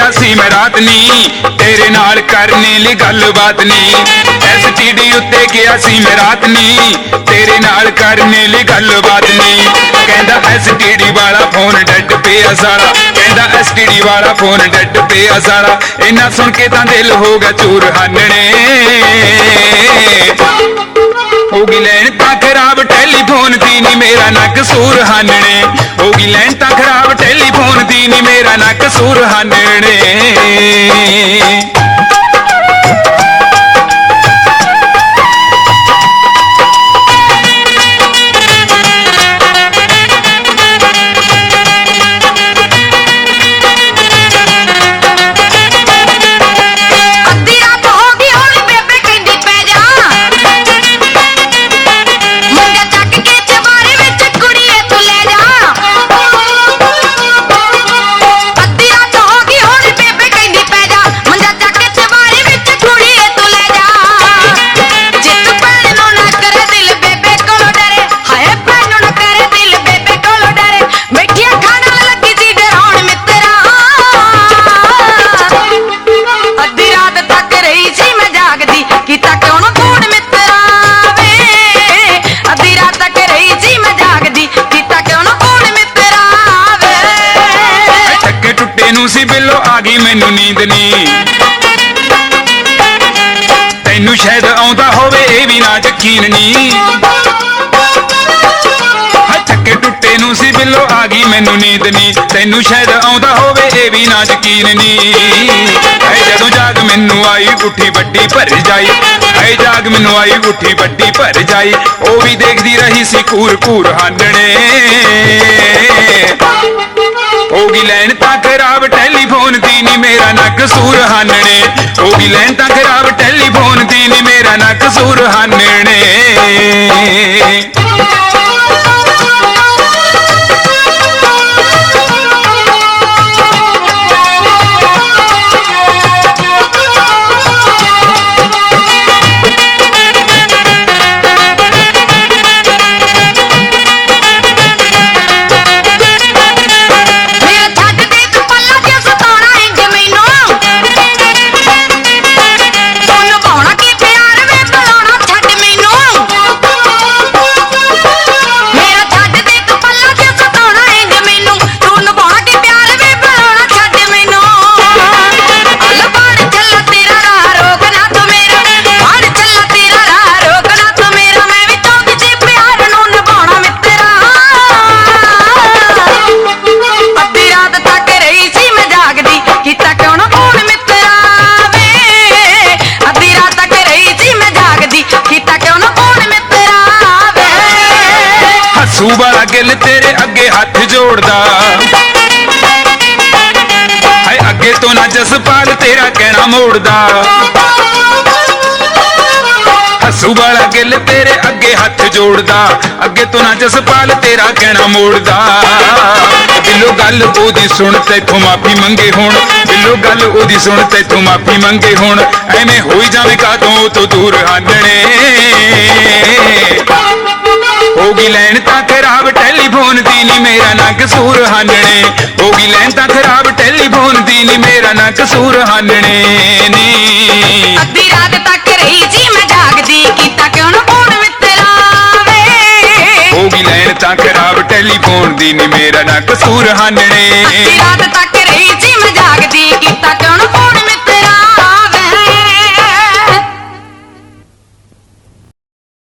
ਮੈਂ ਰਾਤ ਨੀ, ਤੇਰੇ ਨਾਲ ਕਰਨੇ ਲਈ ਗੱਲਬਾਤ ਨੀ। ਐਸਟੀਡੀ ਉੱਤੇ ਗਿਆ ਸੀ ਮੈਂ ਰਾਤ ਨੀ, ਤੇਰੇ ਨਾਲ ਕਰਨੇ ਲਈ ਗੱਲਬਾਤ ਨੀ। ਕਹਿੰਦਾ ਐਸਟੀਡੀ ਵਾਲਾ ਫੋਨ ਡੱਡ ਪਿਆ ਸਾਲਾ। ਕਹਿੰਦਾ ਐਸਟੀਡੀ ਵਾਲਾ ਫੋਨ ਡੱਡ ਪਿਆ ਸਾਰਾ ਇੰਨਾ ਸੁਣ ਕੇ ਤਾਂ ਦਿਲ ਹੋ ਗਿਆ ਚੂਰ ਹਾਨਣੇ। ਹੋ ਲੈਣ ਤਾਂ ਖਰਾਬ ਟੈਲੀਫੋਨ ਦੀ ਨੀ, ਮੇਰਾ ਨਾ ਕਸੂਰ ਹਾਨਣੇ। ਹੋ ਲੈਣ ਤਾਂ ਖਰਾਬ ਟੈਲੀਫੋਨ ਦੀ ਨੀ, ਮੇਰਾ ਨਾ ਕਸੂਰ ਹਾਨਣੇ। ਨੂੰ ਆ ਗਈ ਮੈਨੂੰ ਨੀਂਦ ਨੀ। ਤੈਨੂੰ ਸ਼ਾਇਦ ਆਉਂਦਾ ਹੋਵੇ ਇਹ ਵੀ ਨਾ ਯਕੀਨ ਨੀ। ਹਾਂ ਟੁੱਟੇ ਨੂੰ ਸੀ ਬਿੱਲੋ ਆ ਗਈ ਮੈਨੂੰ ਨੀਂਦ ਨੀ। ਤੈਨੂੰ ਸ਼ਾਇਦ ਆਉਂਦਾ ਹੋਵੇ ਇਹ ਵੀ ਨਾ ਯਕੀਨ ਨੀ। ਐ ਜਦੋਂ ਜਾਗ ਮੈਨੂੰ ਆਈ ਗੁੱਠੀ ਵੱਡੀ ਭਰ ਜਾਈ। ਐ ਜਾਗ ਮੈਨੂੰ ਆਈ ਗੁੱਠੀ ਵੱਡੀ ਭਰ ਜਾਈ। ਉਹ ਵੀ ਦੇਖਦੀ ਰਹੀ ਸੀ ਕੂਰ ਕੂਰ ਹਾਨਣੇ। ਹੋਗੀ ਲੈਣ ਤੱਕ ਕਸੂਰ ਹਾਨਣੇ ਹੋਗੀ ਲੈਣ ਤਾਂ ਖਰਾਬ ਟੈਲੀਫੋਨ ਦੀ ਨੀ ਮੇਰਾ ਨਾ ਕਸੂਰ ਹਾਨਣੇ। ਹੱਥ ਹਾਏ, ਅੱਗੇ ਤੋਂ ਨਾ ਜਸਪਾਲ ਤੇਰਾ ਕਹਿਣਾ ਮੋੜਦਾ। ਹੱਸੂ ਵਾਲਾ ਗਿੱਲ ਤੇਰੇ ਅੱਗੇ ਹੱਥ ਜੋੜਦਾ। ਅੱਗੇ ਤੋਂ ਨਾ ਜਸਪਾਲ ਤੇਰਾ ਕਹਿਣਾ ਮੋੜਦਾ। ਬਿੱਲੋ ਗੱਲ ਉਹਦੀ ਸੁਣ, ਤੈਥੋਂ ਮਾਫੀ ਮੰਗੇ ਹੁਣ। ਬਿੱਲੋ ਗੱਲ ਉਹਦੀ ਸੁਣ, ਤੈਥੋਂ ਮਾਫੀ ਮੰਗੇ ਹੁਣ। ਐਵੇਂ ਹੋਈ ਜਾਵੇਂ ਕਾਤੋਂ ਤੂੰ ਦੂਰ ਹਾਨਣੇ ਹੋਗੀ ਲੈਣ ਤਾਂ ਖਰਾਬ ਟੈਲੀਫੋਨ ਦੀ ਨੀ ਮੇਰਾ ਨਾ ਕਸੂਰ ਹਾਨਣੇ। ਹੋਗੀ ਲੈਣ ਤਾਂ ਖਰਾਬ ਟੈਲੀਫੋਨ ਦੀ ਨੀ ਮੇਰਾ ਨਾ ਕਸੂਰ ਹਾਨਣੇ ਨੀ। ਅੱਧੀ ਰਾਤ ਤੱਕ ਰਹੀ ਸੀ ਮੈਂ ਜਾਗਦੀ ਕੀਤਾ ਕਿਉਂ ਨਾ ਫੋਨ ਮਿੱਤਰਾ ਵੇ ਹੋਗੀ ਲੈਣ ਤਾਂ ਖਰਾਬ ਟੈਲੀਫੋਨ ਦੀ ਨੀ ਮੇਰਾ ਨਾ ਕਸੂਰ ਹਾਨਣੇ।